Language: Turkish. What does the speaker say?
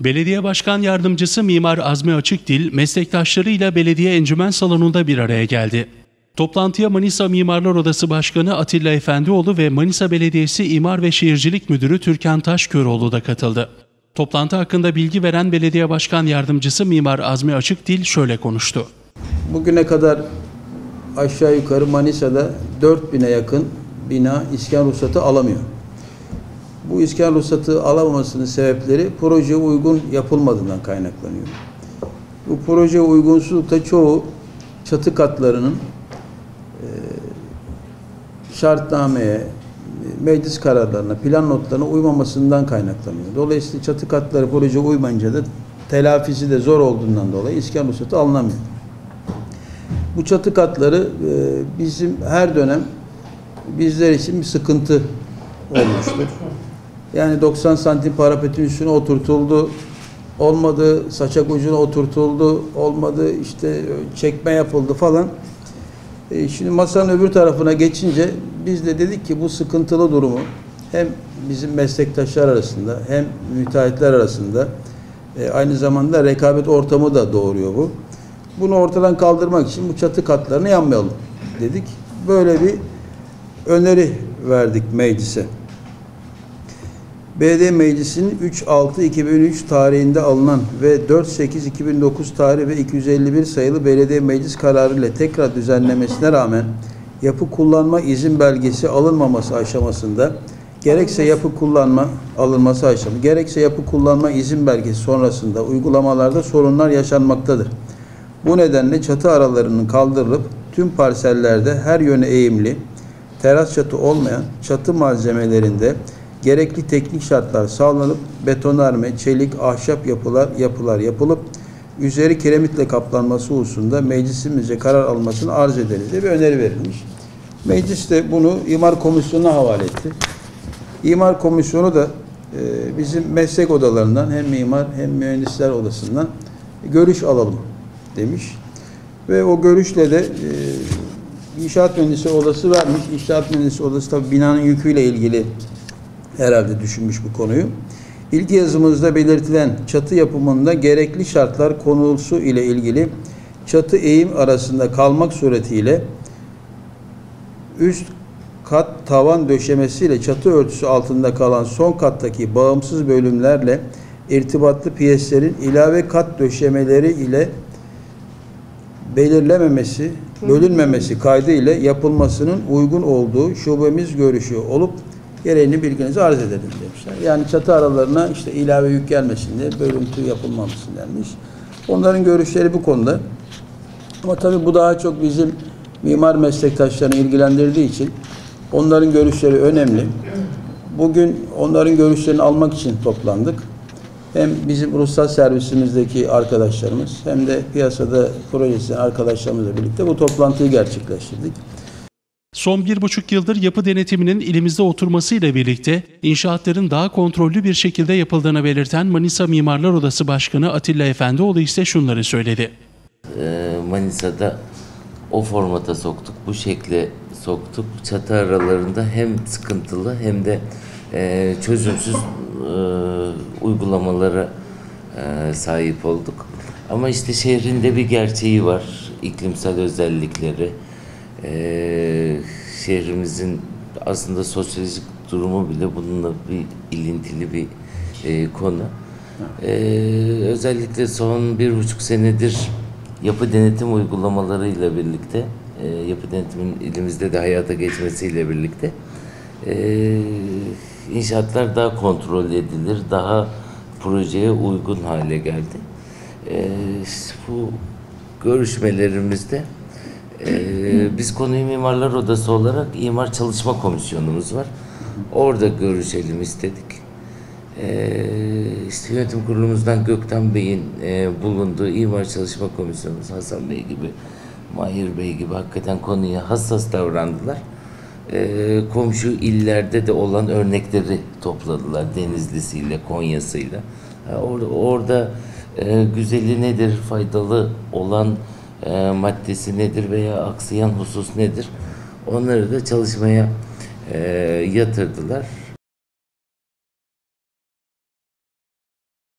Belediye Başkan Yardımcısı Mimar Azmi Açıkdil, meslektaşlarıyla belediye encümen salonunda bir araya geldi. Toplantıya Manisa Mimarlar Odası Başkanı Atilla Efendioğlu ve Manisa Belediyesi İmar ve Şehircilik Müdürü Türkan Taşköroğlu da katıldı. Toplantı hakkında bilgi veren Belediye Başkan Yardımcısı Mimar Azmi Açıkdil şöyle konuştu. Bugüne kadar aşağı yukarı Manisa'da 4000'e yakın bina iskan ruhsatı alamıyor. Bu iskan ruhsatı alamamasının sebepleri projeye uygun yapılmadığından kaynaklanıyor. Bu projeye uygunsuzlukta çoğu çatı katlarının e, şartnameye, meclis kararlarına, plan notlarına uymamasından kaynaklanıyor. Dolayısıyla çatı katları projeye uymayınca da telafisi de zor olduğundan dolayı iskan ruhsatı alınamıyor. Bu çatı katları e, bizim her dönem bizler için bir sıkıntı olmuştur. Yani 90 santim parapetin üstüne oturtuldu, olmadı saçak ucuna oturtuldu, olmadı işte çekme yapıldı falan. E, şimdi masanın öbür tarafına geçince biz de dedik ki bu sıkıntılı durumu hem bizim meslektaşlar arasında hem müteahhitler arasında e, aynı zamanda rekabet ortamı da doğuruyor bu. Bunu ortadan kaldırmak için bu çatı katlarını yanmayalım dedik. Böyle bir öneri verdik meclise. BD Meclisi'nin 3-6-2003 tarihinde alınan ve 4-8-2009 tarih ve 251 sayılı belediye meclis kararı ile tekrar düzenlemesine rağmen yapı kullanma izin belgesi alınmaması aşamasında gerekse yapı kullanma alınması aşaması, gerekse yapı kullanma izin belgesi sonrasında uygulamalarda sorunlar yaşanmaktadır. Bu nedenle çatı aralarının kaldırılıp tüm parsellerde her yöne eğimli, teras çatı olmayan çatı malzemelerinde gerekli teknik şartlar sağlanıp betonarme, çelik, ahşap yapılar yapılar yapılıp üzeri kiremitle kaplanması hususunda meclisimizce karar almasını arz ederiz diye bir öneri verilmiş. Meclis de bunu imar komisyonuna havale etti. İmar komisyonu da e, bizim meslek odalarından hem mimar hem mühendisler odasından görüş alalım demiş. Ve o görüşle de e, inşaat mühendisi odası vermiş. İnşaat mühendisi odası tabi binanın yüküyle ilgili herhalde düşünmüş bu konuyu. İlk yazımızda belirtilen çatı yapımında gerekli şartlar konusu ile ilgili çatı eğim arasında kalmak suretiyle üst kat tavan döşemesiyle çatı örtüsü altında kalan son kattaki bağımsız bölümlerle irtibatlı piyeslerin ilave kat döşemeleri ile belirlememesi, bölünmemesi kaydı ile yapılmasının uygun olduğu şubemiz görüşü olup gereğini bilginize arz edelim demişler. Yani çatı aralarına işte ilave yük gelmesin diye bölüntü yapılmamasın denmiş. Onların görüşleri bu konuda. Ama tabii bu daha çok bizim mimar meslektaşlarını ilgilendirdiği için onların görüşleri önemli. Bugün onların görüşlerini almak için toplandık. Hem bizim ruhsat servisimizdeki arkadaşlarımız hem de piyasada projesi arkadaşlarımızla birlikte bu toplantıyı gerçekleştirdik. Son bir buçuk yıldır yapı denetiminin ilimizde oturmasıyla birlikte inşaatların daha kontrollü bir şekilde yapıldığını belirten Manisa Mimarlar Odası Başkanı Atilla Efendioğlu ise şunları söyledi. Ee, Manisa'da o formata soktuk, bu şekle soktuk. Çatı aralarında hem sıkıntılı hem de e, çözümsüz e, uygulamalara e, sahip olduk. Ama işte şehrinde bir gerçeği var, iklimsel özellikleri. E, şehrimizin aslında sosyolojik durumu bile bununla bir ilintili bir e, konu. E, özellikle son bir buçuk senedir yapı denetim uygulamalarıyla birlikte, e, yapı denetimin ilimizde de hayata geçmesiyle birlikte e, inşaatlar daha kontrol edilir, daha projeye uygun hale geldi. E, bu görüşmelerimizde e, biz konuyu Mimarlar Odası olarak İmar Çalışma Komisyonumuz var. Orada görüşelim istedik. E, işte yönetim kurulumuzdan Gökten Bey'in e, bulunduğu İmar Çalışma Komisyonumuz Hasan Bey gibi, Mahir Bey gibi hakikaten konuya hassas davrandılar e, komşu illerde de olan örnekleri topladılar Denizlisiyle, Konya'sıyla. Orada e, güzeli nedir, faydalı olan e, maddesi nedir veya aksayan husus nedir? Onları da çalışmaya e, yatırdılar.